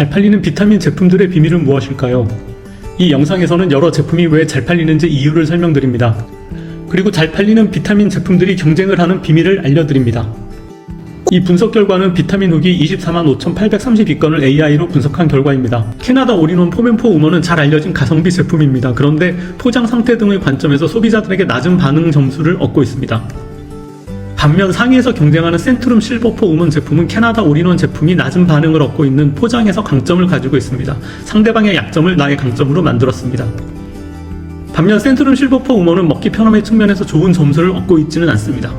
잘 팔리는 비타민 제품들의 비밀은 무엇일까요? 이 영상에서는 여러 제품이 왜 잘 팔리는지 이유를 설명드립니다. 그리고 잘 팔리는 비타민 제품들이 경쟁을 하는 비밀을 알려드립니다. 이 분석 결과는 비타민 후기 24만 5,832건을 AI로 분석한 결과입니다. 캐나다 올인원 포맨포 우먼은 잘 알려진 가성비 제품입니다. 그런데 포장 상태 등의 관점에서 소비자들에게 낮은 반응 점수를 얻고 있습니다. 반면 상위에서 경쟁하는 센트룸 실버포 우먼 제품은 캐나다 올인원 제품이 낮은 반응을 얻고 있는 포장에서 강점을 가지고 있습니다. 상대방의 약점을 나의 강점으로 만들었습니다. 반면 센트룸 실버포 우먼은 먹기 편함의 측면에서 좋은 점수를 얻고 있지는 않습니다.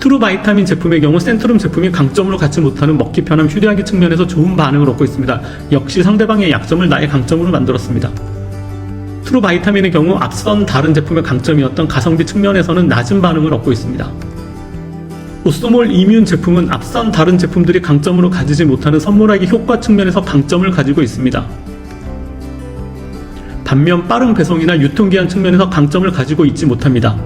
트루 바이타민 제품의 경우 센트룸 제품이 강점으로 갖지 못하는 먹기 편함 휴대하기 측면에서 좋은 반응을 얻고 있습니다. 역시 상대방의 약점을 나의 강점으로 만들었습니다. 트루 바이타민의 경우 앞선 다른 제품의 강점이었던 가성비 측면에서는 낮은 반응을 얻고 있습니다. 오스모몰 이뮨 제품은 앞선 다른 제품들이 강점으로 가지지 못하는 선물하기 효과 측면에서 강점을 가지고 있습니다. 반면 빠른 배송이나 유통기한 측면에서 강점을 가지고 있지 못합니다.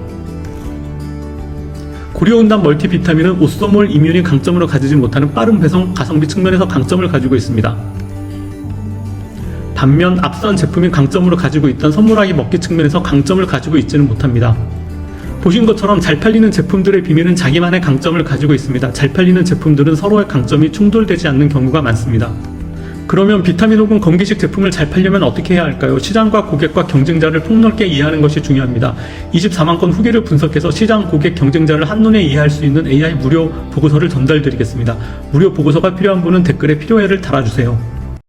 고려온단 멀티비타민은 오스모몰 이뮨이 강점으로 가지지 못하는 빠른 배송 가성비 측면에서 강점을 가지고 있습니다. 반면 앞선 제품이 강점으로 가지고 있던 선물하기 먹기 측면에서 강점을 가지고 있지는 못합니다. 보신 것처럼 잘 팔리는 제품들의 비밀은 자기만의 강점을 가지고 있습니다. 잘 팔리는 제품들은 서로의 강점이 충돌되지 않는 경우가 많습니다. 그러면 비타민 혹은 건기식 제품을 잘 팔려면 어떻게 해야 할까요? 시장과 고객과 경쟁자를 폭넓게 이해하는 것이 중요합니다. 24만 건 후기를 분석해서 시장, 고객, 경쟁자를 한눈에 이해할 수 있는 AI 무료 보고서를 전달드리겠습니다. 무료 보고서가 필요한 분은 댓글에 필요해를 달아주세요.